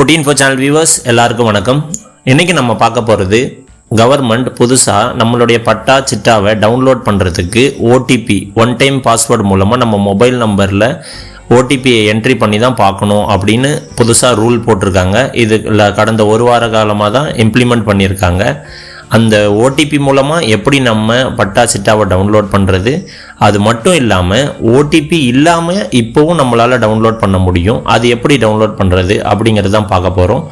குட்டி info channel viewers எல்லாருக்கும் வணக்கம். இன்றைக்கி நம்ம பார்க்க போகிறது கவர்மெண்ட் புதுசாக நம்மளுடைய பட்டா சிட்டாவை டவுன்லோட் பண்ணுறதுக்கு ஓடிபி ஒன் டைம் பாஸ்வேர்டு மூலமாக நம்ம மொபைல் நம்பரில் ஓடிபியை என்ட்ரி பண்ணி தான் பார்க்கணும் அப்படின்னு புதுசாக ரூல் போட்டிருக்காங்க. இது கடந்த ஒரு வார காலமாக தான் இம்ப்ளிமெண்ட் பண்ணியிருக்காங்க. அந்த ஓடிபி மூலமாக எப்படி நம்ம பட்டா சிட்டாவை டவுன்லோட் பண்ணுறது அது மட்டும் இல்லாமல் ஓடிபி இல்லாமல் இப்போவும் நம்மளால் டவுன்லோட் பண்ண முடியும். அது எப்படி டவுன்லோட் பண்ணுறது அப்படிங்கிறது தான் பார்க்க போகிறோம்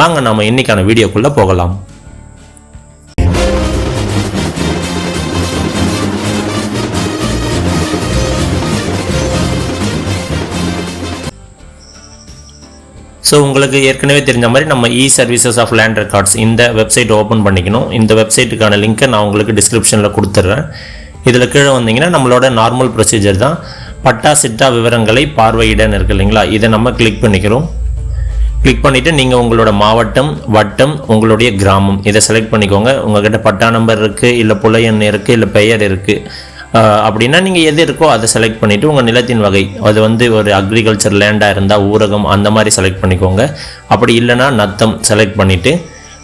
வாங்க நம்ம இன்றைக்கான வீடியோக்குள்ளே போகலாம். ஸோ உங்களுக்கு ஏற்கனவே தெரிஞ்ச மாதிரி நம்ம e services of land records இந்த வெப்சைட் ஓப்பன் பண்ணிக்கணும். இந்த வெப்சைட்டுக்கான லிங்க்கை நான் உங்களுக்கு டிஸ்கிரிப்ஷனில் கொடுத்துட்றேன் இதில் கீழே வந்தீங்கன்னா நம்மளோட நார்மல் ப்ரொசீஜர் தான். பட்டா சிட்டா விவரங்களை பார்வையிடன்னு இருக்கு இல்லைங்களா? இதை நம்ம கிளிக் பண்ணிக்கிறோம். கிளிக் பண்ணிவிட்டு நீங்கள் உங்களோட மாவட்டம் வட்டம் உங்களுடைய கிராமம் இதை செலக்ட் பண்ணிக்கோங்க. உங்கள்கிட்ட பட்டா நம்பர் இருக்குது இல்லை புல எண் இருக்குது இல்லை பெயர் இருக்குது அப்படின்னா நீங்கள் எது இருக்கோ அதை செலக்ட் பண்ணிவிட்டு உங்கள் நிலத்தின் வகை அது வந்து ஒரு அக்ரிகல்ச்சர் லேண்டாக இருந்தால் ஊரகம் அந்த மாதிரி செலக்ட் பண்ணிக்கோங்க. அப்படி இல்லைன்னா நத்தம் செலக்ட் பண்ணிவிட்டு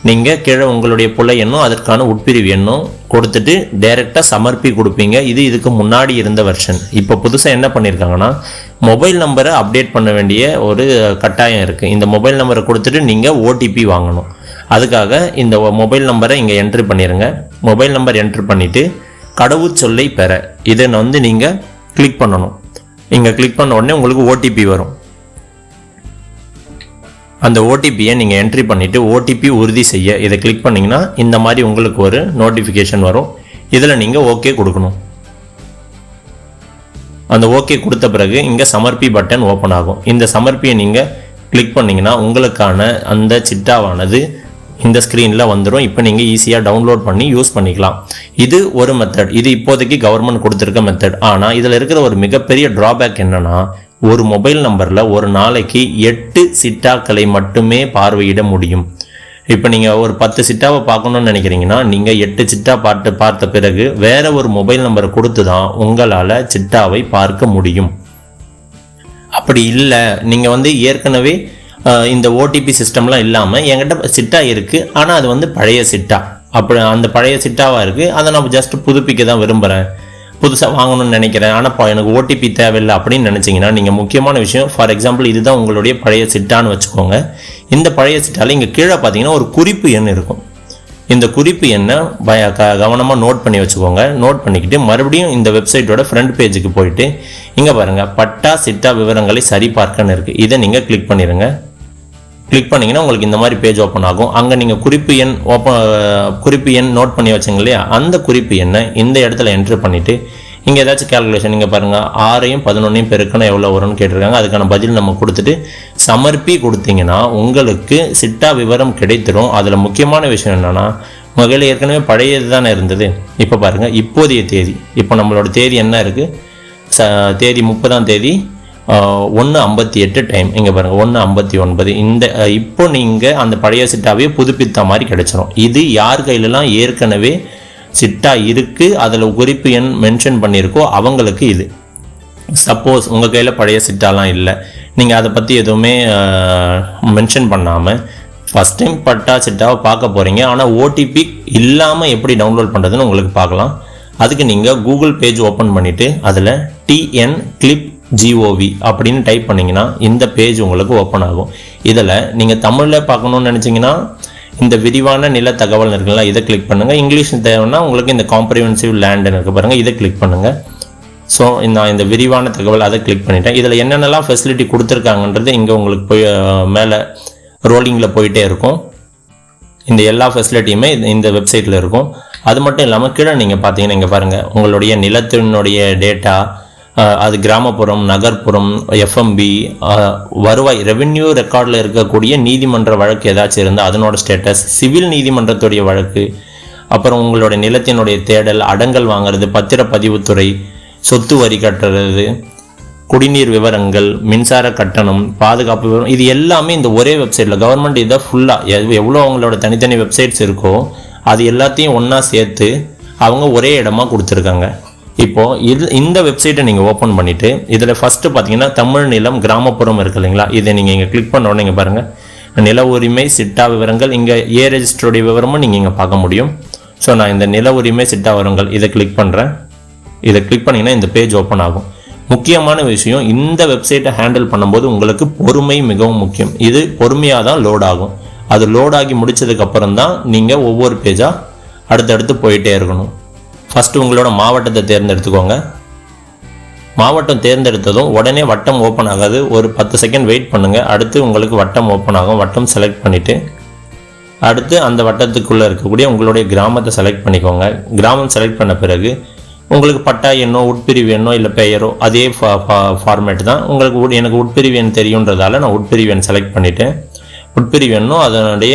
நீங்கள் கீழே உங்களுடைய பிள்ளை எண்ணும் அதற்கான உட்பிரிவு எண்ணும் கொடுத்துட்டு டைரெக்டாக சமர்ப்பி கொடுப்பீங்க. இது இதுக்கு முன்னாடி இருந்த வெர்ஷன் இப்போ புதுசாக என்ன பண்ணியிருக்காங்கன்னா மொபைல் நம்பரை அப்டேட் பண்ண வேண்டிய ஒரு கட்டாயம் இருக்குது இந்த மொபைல் நம்பரை கொடுத்துட்டு நீங்கள் ஓடிபி வாங்கணும். அதுக்காக இந்த மொபைல் நம்பரை இங்கே என்ட்ரி பண்ணிடுங்க மொபைல் நம்பர் என்ட்ரி பண்ணிவிட்டு கடவுச்சொல்லை பெற. இதை வந்து நீங்கள் கிளிக் பண்ணணும். இங்கே கிளிக் பண்ண உடனே உங்களுக்கு ஓடிபி வரும். அந்த ஓடிபியை நீங்கள் என்ட்ரி பண்ணிவிட்டு ஓடிபி உறுதி செய்ய. இதை கிளிக் பண்ணிங்கன்னா இந்த மாதிரி உங்களுக்கு ஒரு நோட்டிஃபிகேஷன் வரும். இதில் நீங்கள் ஓகே கொடுக்கணும். அந்த ஓகே கொடுத்த பிறகு இங்கே சமர்ப்பி பட்டன் ஓப்பன் ஆகும். இந்த சமர்ப்பியை நீங்கள் கிளிக் பண்ணிங்கன்னா உங்களுக்கான அந்த சிட்டாவானது இந்த ஸ்க்ரீனில் வந்துடும் இப்போ நீங்கள் ஈஸியாக டவுன்லோட் பண்ணி யூஸ் பண்ணிக்கலாம். இது ஒரு மெத்தட் இது இப்போதைக்கு கவர்மெண்ட் கொடுத்துருக்க மெத்தட் ஆனால் இதில் இருக்கிற ஒரு மிகப்பெரிய ட்ராபேக் என்னென்னா ஒரு மொபைல் நம்பரில் ஒரு நாளைக்கு எட்டு சிட்டாக்களை மட்டுமே பார்வையிட முடியும். இப்போ நீங்கள் ஒரு பத்து சிட்டாவை பார்க்கணும்னு நினைக்கிறீங்கன்னா நீங்கள் எட்டு சிட்டா பார்த்து பார்த்த பிறகு வேற ஒரு மொபைல் நம்பரை கொடுத்து தான் உங்களால் சிட்டாவை பார்க்க முடியும். அப்படி இல்லை நீங்கள் வந்து ஏற்கனவே இந்த ஓடிபி சிஸ்டம்லாம் இல்லாமல் என்கிட்ட சிட்டா இருக்குது ஆனால் அது வந்து பழைய சிட்டா. அப்படி அந்த பழைய சிட்டாவாக இருக்குது அதை நான் ஜஸ்ட் புதுப்பிக்க தான் விரும்புகிறேன் புதுசாக வாங்கணும்னு நினைக்கிறேன். ஆனால் இப்போ எனக்கு ஓடிபி தேவையில்லை அப்படின்னு நினச்சிங்கன்னா நீங்கள் முக்கியமான விஷயம் ஃபார் எக்ஸாம்பிள் இதுதான் உங்களுடைய பழைய சிட்டான்னு வச்சுக்கோங்க. இந்த பழைய சிட்டால் இங்கே கீழே பார்த்தீங்கன்னா ஒரு குறிப்பு எண் இருக்கும். இந்த குறிப்பு என்ன பய க கவனமாக நோட் பண்ணி வச்சுக்கோங்க. நோட் பண்ணிக்கிட்டு மறுபடியும் இந்த வெப்சைட்டோட ஃப்ரண்ட் பேஜுக்கு போயிட்டு இங்கே பாருங்கள் பட்டா சிட்டா விவரங்களை சரிபார்க்கன்னு இருக்குது இதை நீங்கள் கிளிக் பண்ணிடுங்க கிளிக் பண்ணிங்கன்னா உங்களுக்கு இந்த மாதிரி பேஜ் ஓப்பன் ஆகும். அங்கே நீங்கள் குறிப்பு எண் ஓப்பன் குறிப்பு எண் நோட் பண்ணி வச்சுங்க இல்லையா? அந்த குறிப்பு எண்ணை இந்த இடத்துல என்ட்ரு பண்ணிவிட்டு இங்கே ஏதாச்சும் கேல்குலேஷன் நீங்கள் பாருங்கள் ஆறையும் பதினொன்றையும் பெருக்கணும் எவ்வளோ வரும்னு கேட்டிருக்காங்க. அதுக்கான பதில் நம்ம கொடுத்துட்டு சமர்ப்பி கொடுத்தீங்கன்னா உங்களுக்கு சிட்டா விவரம் கிடைத்திரும் அதில் முக்கியமான விஷயம் என்னென்னா உங்கள் கையில் ஏற்கனவே பழையது தானே இருந்தது. இப்போ பாருங்கள் இப்போதைய தேதி. இப்போ நம்மளோட தேதி என்ன இருக்குது ச தேதி முப்பதாம் தேதி ஒன்று ஐம்பத்தி எட்டு டைம் இங்கே பாருங்கள் ஒன்று ஐம்பத்தி ஒன்பது. இந்த இப்போ நீங்கள் அந்த பழைய சிட்டாவே புதுப்பித்த மாதிரி கிடைச்சிரும். இது யார் கையிலலாம் ஏற்கனவே சிட்டா இருக்குது அதில் குறிப்பு எண் மென்ஷன் பண்ணியிருக்கோ அவங்களுக்கு இது. சப்போஸ் உங்கள் கையில் பழைய சிட்டாலாம் இல்லை. நீங்கள் அதை பற்றி எதுவுமே மென்ஷன் பண்ணாமல் ஃபஸ்ட் டைம் பட்டா சிட்டாவை பார்க்க போகிறீங்க ஆனால் ஓடிபி இல்லாமல் எப்படி டவுன்லோட் பண்ணுறதுன்னு உங்களுக்கு பார்க்கலாம். அதுக்கு நீங்கள் கூகுள் பேஜ் ஓப்பன் பண்ணிவிட்டு அதில் டிஎன் கிளிப் ஜிஓவி அப்படின்னு டைப் பண்ணிங்கன்னா இந்த பேஜ் உங்களுக்கு ஓப்பன் ஆகும். இதில் நீங்கள் தமிழில் பார்க்கணுன்னு நினச்சிங்கன்னா இந்த விரிவான நில தகவல் இருக்குல்ல இதை கிளிக் பண்ணுங்கள் இங்கிலீஷ் தேவைன்னா உங்களுக்கு இந்த காம்ப்ரிஹென்சிவ் லேண்டுன்னு இருக்குது பாருங்கள் இதை கிளிக் பண்ணுங்கள் ஸோ நான் இந்த விரிவான தகவல் அதை கிளிக் பண்ணிட்டேன். இதில் என்னென்னலாம் ஃபெசிலிட்டி கொடுத்துருக்காங்கன்றது இங்கே உங்களுக்கு போய் மேலே ரோலிங்கில் போயிட்டே இருக்கும். இந்த எல்லா ஃபெசிலிட்டியுமே இந்த வெப்சைட்டில் இருக்கும். அது மட்டும் இல்லாமல் கீழே நீங்கள் பார்த்தீங்கன்னா இங்கே பாருங்கள் உங்களுடைய நிலத்தினுடைய டேட்டா அது கிராமப்புறம் நகர்ப்புறம் எஃப்எம்பி வருவாய் ரெவென்யூ ரெக்கார்டில் இருக்கக்கூடிய நீதிமன்ற வழக்கு ஏதாச்சும் இருந்தால் அதனோட ஸ்டேட்டஸ் சிவில் நீதிமன்றத்துடைய வழக்கு அப்புறம் உங்களுடைய நிலத்தினுடைய தேடல் அடங்கல் வாங்குறது பத்திரப்பதிவுத்துறை சொத்து வரி கட்டுறது குடிநீர் விவரங்கள் மின்சார கட்டணம் பாதுகாப்பு விவரம் இது எல்லாமே இந்த ஒரே வெப்சைட்டில் கவர்மெண்ட் இதை ஃபுல்லாக எவ்வளோ அவங்களோட தனித்தனி வெப்சைட்ஸ் இருக்கோ அது எல்லாத்தையும் ஒன்றா சேர்த்து அவங்க ஒரே இடமா கொடுத்துருக்காங்க. இப்போ இது இந்த வெப்சைட்டை நீங்கள் ஓப்பன் பண்ணிவிட்டு இதில் ஃபஸ்ட்டு பார்த்தீங்கன்னா தமிழ் நிலம் கிராமப்புறம் இருக்கு இல்லைங்களா? இதை நீங்கள் இங்கே கிளிக் பண்ண இங்கே பாருங்கள் நில உரிமை சிட்டா விவரங்கள் இங்கே ஏ ரெஜிஸ்டருடைய விவரமும் நீங்கள் இங்கே பார்க்க முடியும். ஸோ நான் இந்த நில உரிமை சிட்டா விவரங்கள் இதை கிளிக் பண்ணுறேன் இதை கிளிக் பண்ணிங்கன்னா இந்த பேஜ் ஓப்பன் ஆகும். முக்கியமான விஷயம் இந்த வெப்சைட்டை ஹேண்டில் பண்ணும்போது உங்களுக்கு பொறுமை மிகவும் முக்கியம். இது பொறுமையாக தான் லோட் ஆகும். அது லோட் ஆகி முடிச்சதுக்கப்புறம் தான் நீங்கள் ஒவ்வொரு பேஜாக அடுத்தடுத்து போயிட்டே இருக்கணும். ஃபஸ்ட்டு உங்களோட மாவட்டத்தை தேர்ந்தெடுத்துக்கோங்க. மாவட்டம் தேர்ந்தெடுத்ததும் உடனே வட்டம் ஓப்பன் ஆகாது. ஒரு பத்து செகண்ட் வெயிட் பண்ணுங்கள் அடுத்து உங்களுக்கு வட்டம் ஓப்பன் ஆகும். வட்டம் செலக்ட் பண்ணிவிட்டு அடுத்து அந்த வட்டத்துக்குள்ளே இருக்கக்கூடிய உங்களுடைய கிராமத்தை செலக்ட் பண்ணிக்கோங்க. கிராமம் செலக்ட் பண்ண பிறகு உங்களுக்கு பட்டா எண்ணோ உட்பிரிவு எண்ணோ இல்லை பெயரோ அதே ஃபார்மேட் தான். உங்களுக்கு உட்- எனக்கு உட்பிரிவு எண் தெரியுன்றதால நான் உட்பிரிவு எண் செலக்ட் பண்ணிவிட்டேன் உட்பிரிவு எண்ணும் அதனுடைய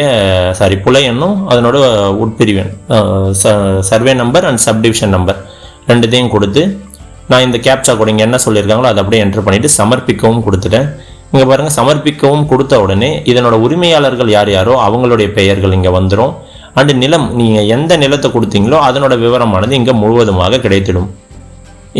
சாரி புலை எண்ணும் அதனோட உட்பிரிவு எண் survey number and subdivision number ரெண்டுத்தையும் கொடுத்து நான் இந்த கேப்சா கூட இங்கே என்ன சொல்லியிருக்காங்களோ அதை அப்படியே என்டர் பண்ணிவிட்டு சமர்ப்பிக்கவும் கொடுத்துட்டேன். இங்கே பாருங்கள் சமர்ப்பிக்கவும் கொடுத்த உடனே இதனோட உரிமையாளர்கள் யார் யாரோ அவங்களுடைய பெயர்கள் இங்கே வந்துடும் அண்டு நிலம் நீங்கள் எந்த நிலத்தை கொடுத்தீங்களோ அதனோட விவரமானது இங்கே முழுவதுமாக கிடைத்திடும்.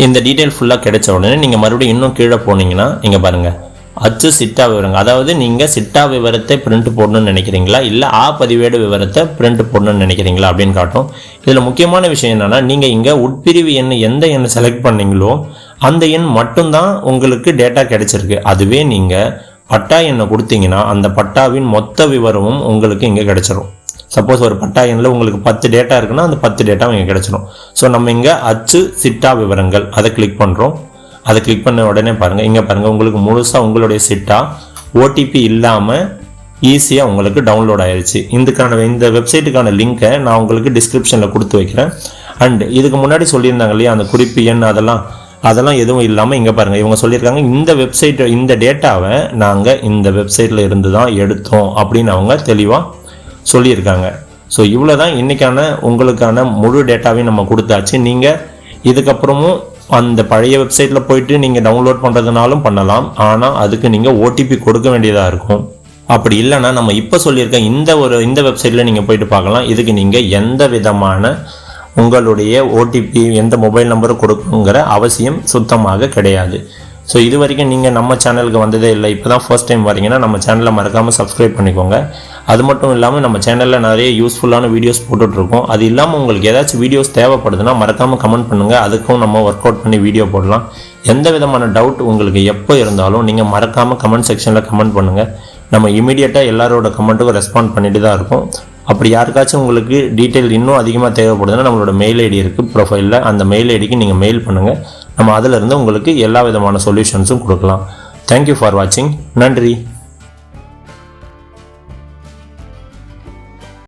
இந்த டீட்டெயில் ஃபுல்லாக கிடைச்ச உடனே நீங்கள் மறுபடியும் இன்னும் கீழே போனீங்கன்னா இங்கே பாருங்கள் அச்சு சிட்டா விவரங்கள் அதாவது நீங்கள் சிட்டா விவரத்தை பிரிண்ட் போடணும்னு நினைக்கிறீங்களா? இல்லை ஆ பதிவேடு விவரத்தை பிரிண்ட் போடணும்னு நினைக்கிறீங்களா அப்படின்னு காட்டும். இதில் முக்கியமான விஷயம் என்னென்னா நீங்கள் இங்கே உட்பிரிவு எண் எந்த எண்ணை செலக்ட் பண்ணீங்களோ அந்த எண் மட்டும்தான் உங்களுக்கு டேட்டா கிடைச்சிருக்கு. அதுவே நீங்கள் பட்டா எண்ணை கொடுத்தீங்கன்னா அந்த பட்டாவின் மொத்த விவரமும் உங்களுக்கு இங்கே கிடைச்சிரும். சப்போஸ் ஒரு பட்டா எண்ணில் உங்களுக்கு பத்து டேட்டா இருக்குன்னா அந்த பத்து டேட்டாவும் இங்கே கிடைச்சிடும் ஸோ நம்ம இங்கே அச்சு சிட்டா விவரங்கள் அதை கிளிக் பண்ணுறோம் அதை கிளிக் பண்ண உடனே பாருங்கள் இங்கே பாருங்கள் உங்களுக்கு முழுசாக உங்களுடைய செட்டாக ஓடிபி இல்லாமல் ஈஸியாக உங்களுக்கு டவுன்லோட் ஆயிடுச்சு இதுக்கான இந்த வெப்சைட்டுக்கான லிங்க்கை நான் உங்களுக்கு டிஸ்கிரிப்ஷனில் கொடுத்து வைக்கிறேன். அண்ட் இதுக்கு முன்னாடி சொல்லியிருந்தாங்க இல்லையா அந்த குறிப்பு எண் அதெல்லாம் அதெல்லாம் எதுவும் இல்லாமல் இங்கே பாருங்கள் இவங்க சொல்லியிருக்காங்க இந்த வெப்சைட் இந்த டேட்டாவை நாங்கள் இந்த வெப்சைட்டில் இருந்து தான் எடுத்தோம் அப்படின்னு அவங்க தெளிவாக சொல்லியிருக்காங்க. ஸோ இவ்வளோ தான் இன்றைக்கான உங்களுக்கான முழு டேட்டாவையும் நம்ம கொடுத்தாச்சு. நீங்கள் இதுக்கப்புறமும் அந்த பழைய வெப்சைட்டில் போயிட்டு நீங்கள் டவுன்லோட் பண்ணுறதுனாலும் பண்ணலாம். ஆனால் அதுக்கு நீங்கள் ஓடிபி கொடுக்க வேண்டியதாக இருக்கும். அப்படி இல்லைன்னா நம்ம இப்போ சொல்லியிருக்க இந்த ஒரு இந்த வெப்சைட்டில் நீங்கள் போயிட்டு பார்க்கலாம். இதுக்கு நீங்கள் எந்த விதமான உங்களுடைய ஓடிபி எந்த மொபைல் நம்பரும் கொடுக்குங்கிற அவசியம் சுத்தமாக கிடையாது. ஸோ இது வரைக்கும் நீங்கள் நம்ம சேனலுக்கு வந்ததே இல்லை. இப்போ தான் ஃபர்ஸ்ட் டைம் வரீங்கன்னா நம்ம சேனலை மறக்காமல் சப்ஸ்கிரைப் பண்ணிக்கோங்க. அது மட்டும் இல்லாமல் நம்ம சேனலில் நிறைய யூஸ்ஃபுல்லான வீடியோஸ் போட்டுட்ருக்கோம் அது இல்லாமல் உங்களுக்கு ஏதாச்சும் வீடியோஸ் தேவைப்படுதுன்னா மறக்காமல் கமெண்ட் பண்ணுங்கள் அதுக்கும் நம்ம ஒர்க் அவுட் பண்ணி வீடியோ போடலாம். எந்த விதமான டவுட் உங்களுக்கு எப்போ இருந்தாலும் நீங்கள் மறக்காமல் கமெண்ட் செக்ஷனில் கமெண்ட் பண்ணுங்கள் நம்ம இமீடியட்டாக எல்லாரோட கமெண்ட்டுக்கும் ரெஸ்பாண்ட் பண்ணிட்டு தான் இருக்கும். அப்படி யாருக்காச்சும் உங்களுக்கு டீட்டெயில் இன்னும் அதிகமாக தேவைப்படுதுன்னா நம்மளோட மெயில் ஐடி இருக்குது ப்ரொஃபைலில் அந்த மெயில் ஐடிக்கு நீங்கள் மெயில் பண்ணுங்கள் நம்ம அதிலிருந்து உங்களுக்கு எல்லா விதமான சொல்யூஷன்ஸும் கொடுக்கலாம். தேங்க்யூ ஃபார் வாட்சிங் நன்றி.